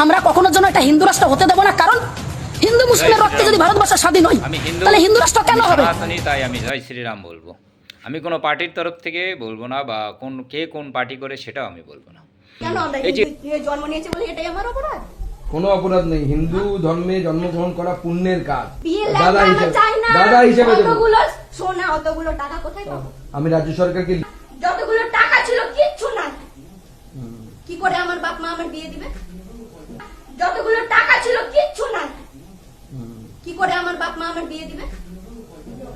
আমরা কখনো যেন একটা হিন্দু রাষ্ট্র হতে দেবো না কারণ হিন্দু মুসলিমের রক্তে যদি ভারতবর্ষ স্বাধীন হয় হিন্দু তাহলে হিন্দু রাষ্ট্র কেন হবে? তাই আমি জয় শ্রীরাম বলব। আমি কোনো পার্টির তরফ থেকে বলব না বা কোন কে কোন পার্টি করে সেটাও আমি বলব না। কেন এই যে- জন্ম নিয়েছি বলে এটাই আমার অপরাধ? কোনো অপরাধ নেই। হিন্দু ধর্মে জন্মগ্রহণ করা পুণ্যের কাজ। দাদা হিসেবে দাদা হিসেবে সোনা অতগুলো টাকা কোথায় পাবো? আমি রাজ্য সরকারকে যতগুলো টাকা ছিল কিচ্ছু নাই। কি করে আমার বাপ মা আমার বিয়ে দিবে যতগুলো টাকা ছিল কিচ্ছু নাই কি করে আমার বাপ মা আমার বিয়ে দিবে?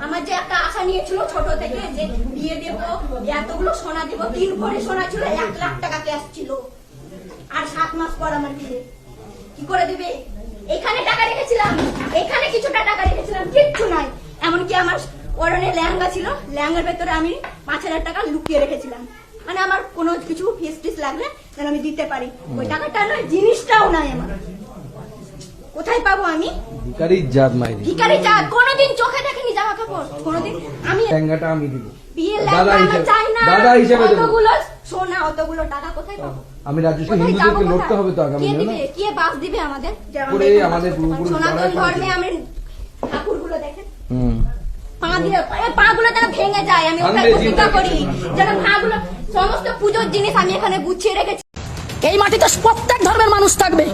আমার যে একটা আশা নিয়েছিল ছোট থেকে যে বিয়ে দেব, এতগুলো সোনা দেব, তিন ভরি সোনা ছিল, এক লাখ টাকা ক্যাশ ছিল। আর সাত মাস পর আমার বিয়ে। কি করে দিবে? এখানে টাকা রেখেছিলাম। এখানে কিছুটা টাকা রেখেছিলাম, কিচ্ছু নাই। এমনকি আমার পরনে লেহেঙ্গা ছিল, লেহেঙ্গার ভেতরে আমি পাঁচ হাজার টাকা লুকিয়ে রেখেছিলাম। মানে আমার কোনো কিছু ফিস টিস লাগলে যেন আমি দিতে পারি। ওই টাকাটা নয়, জিনিসটাও নাই আমার। কোথায় পাবো আমি? ভিকারির জাত মাইরি। ভিকারি চা কোনোদিন চোখে দেখেনি জামা কাপড়? কোনোদিন? আমি লেহেঙ্গাটা আমি দিব। বিয়ে দাদা লাগবে চাই না। দাদা হিসেবে দেবো। অতগুলো সোনা অতগুলো টাকা কোথায় পাবো? আমি রাজ্য সরকার কোথায় যাব হিন্দুদেরকে লড়তে হবে তো আগামী কে দিনে কে বাস দিবে আমাদের? আমরা আমাদের পারি? পূর্বপুরুষ সনাতন ধর্মে। আমি ঠাকুরগুলো দেখেন। হুম। পা দিয়ে পা গুলো যেন ভেঙে যায়। আমি ওটা প্রতিজ্ঞা করি। যেন পা গুলো সমস্ত পুজোর জিনিস আমি এখানে গুছিয়ে রেখেছি। এই মাটিতে প্রত্যেক ধর্মের মানুষ থাকবে।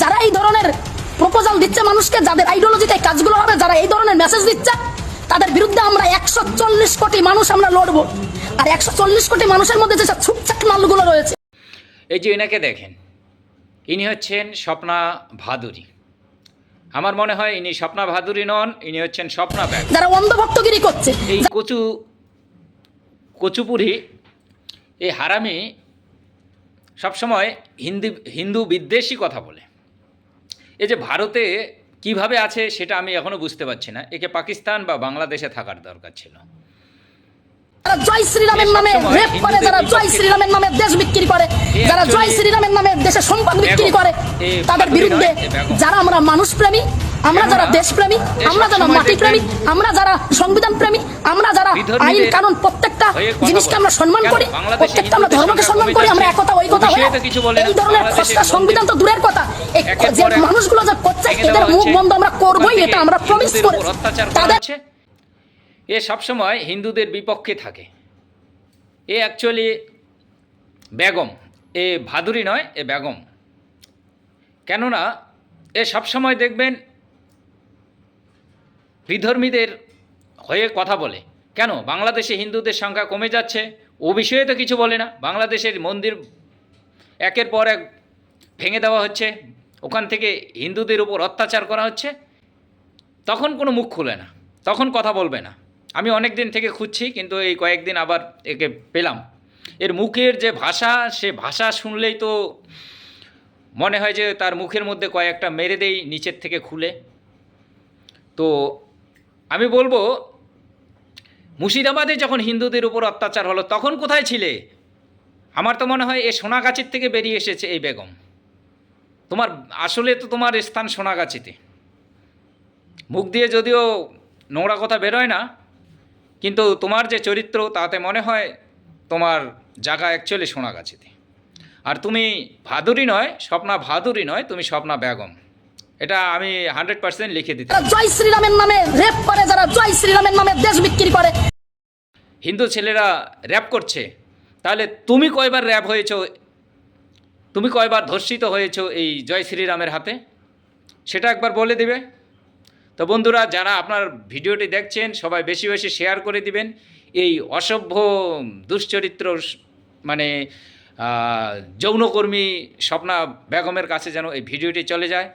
যারা এই ধরনের প্রপোজাল দিচ্ছে মানুষকে যাদের আইডিওলজিতে কাজগুলো হবে যারা এই ধরনের মেসেজ দিচ্ছে তাদের বিরুদ্ধে আমরা একশো চল্লিশ কোটি মানুষ আমরা লড়বো। আর একশো চল্লিশ কোটি মানুষের মধ্যে যেসব ছুটছাট মালগুলো রয়েছে। এই যে এনাকে দেখেন ইনি হচ্ছেন স্বপ্না ভাদুরী। আমার মনে হয় ইনি স্বপ্না ভাদুরী নন ইনি হচ্ছেন স্বপ্না ব্যাগ। যারা অন্ধভক্তগিরি করছে এই কচু কচুপুরি এই হারামি সবসময় হিন্দি হিন্দু বিদ্বেষী কথা বলে। এই যে ভারতে কীভাবে আছে সেটা আমি এখনও বুঝতে পারছি না একে পাকিস্তান বা বাংলাদেশে থাকার দরকার ছিল যারা জয় শ্রীরামের নামে রেপ করে যারা জয় শ্রীরামের নামে দেশ বিক্রি করে যারা জয় শ্রীরামের নামে দেশের সম্পদ বিক্রি করে তাদের বিরুদ্ধে। যারা আমরা মানুষ প্রেমী আমরা যারা দেশপ্রেমী আমরা যারা সবসময় মাটি প্রেমী আমরা যারা সংবিধান প্রেমী আমরা যারা আইন কানুন প্রত্যেকটা জিনিসকে আমরা সম্মান করি প্রত্যেকটা আমরা ধর্মকে সম্মান করি আমরা। একতা ওই কথা হয়ে। এই ধরনের খসড়া সংবিধান তো দূরের কথা। যে মানুষগুলো যে করছে এদের মুখ বন্ধ আমরা করবোই এটা আমরা প্রমিস করে। তাদের। এ সবসময় হিন্দুদের বিপক্ষে থাকে। এ অ্যাকচুয়ালি বেগম। এ ভাদুরী নয় এ বেগম। কেননা এ সবসময় দেখবেন বিধর্মীদের হয়ে কথা বলে। কেন? বাংলাদেশে হিন্দুদের সংখ্যা কমে যাচ্ছে। ও বিষয়ে তো কিছু বলে না। বাংলাদেশের মন্দির একের পর এক ভেঙে দেওয়া হচ্ছে। ওখান থেকে হিন্দুদের উপর অত্যাচার করা হচ্ছে। তখন কোনো মুখ খুলে না। তখন কথা বলবে না। আমি অনেক দিন থেকে খুঁজছি, কিন্তু এই কয়েকদিন আবার একে পেলাম। এর মুখের যে ভাষা, সে ভাষা শুনলেই তো মনে হয় যে তার মুখের মধ্যে কয়েকটা মেরে দেই, নিচের থেকে খুলে। তো আমি বলব, মুর্শিদাবাদে যখন হিন্দুদের উপর অত্যাচার হলো, তখন কোথায় ছিলে? আমার তো মনে হয় এ সোনাগাছির থেকে বেরিয়ে এসেছে এই বেগম। তোমার, আসলে তো তোমার স্থান সোনাগাছিতে। মুখ দিয়ে যদিও নোংরা কথা বেরোয় না, কিন্তু তোমার যে চরিত্র, তাতে মনে হয় তোমার জায়গা অ্যাকচুয়ালি সোনাগাছিতে। আর তুমি ভাদুরী নয়, স্বপ্না ভাদুরী নয়, তুমি স্বপ্না বেগম। এটা আমি হান্ড্রেড পার্সেন্ট লিখে দিতে জয় শ্রীরামের নামে রেপ করে যারা জয় শ্রীরামের নামে দেশ বিক্রি করে। হিন্দু ছেলেরা র্যাপ করছে। তাহলে তুমি কয়বার র্যাপ হয়েছ? তুমি কয়বার ধর্ষিত হয়েছো এই জয় শ্রীরামের হাতে? সেটা একবার বলে দিবে। তো বন্ধুরা যারা আপনার ভিডিওটি দেখছেন সবাই বেশি বেশি শেয়ার করে দিবেন। এই অসভ্য দুশ্চরিত্র মানে যৌনকর্মী স্বপ্না বেগমের কাছে যেন এই ভিডিওটি চলে যায়।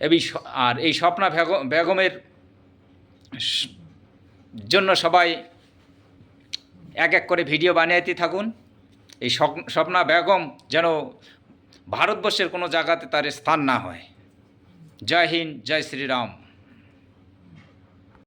এবং আর এই স্বপ্না বেগ- বেগমের জন্য সবাই এক এক করে ভিডিও বানাইতে থাকুন। এই স্বপ্না বেগম যেন ভারতবর্ষের কোনো জায়গাতে তার স্থান না হয়। জয় হিন্দ, জয় শ্রীরাম।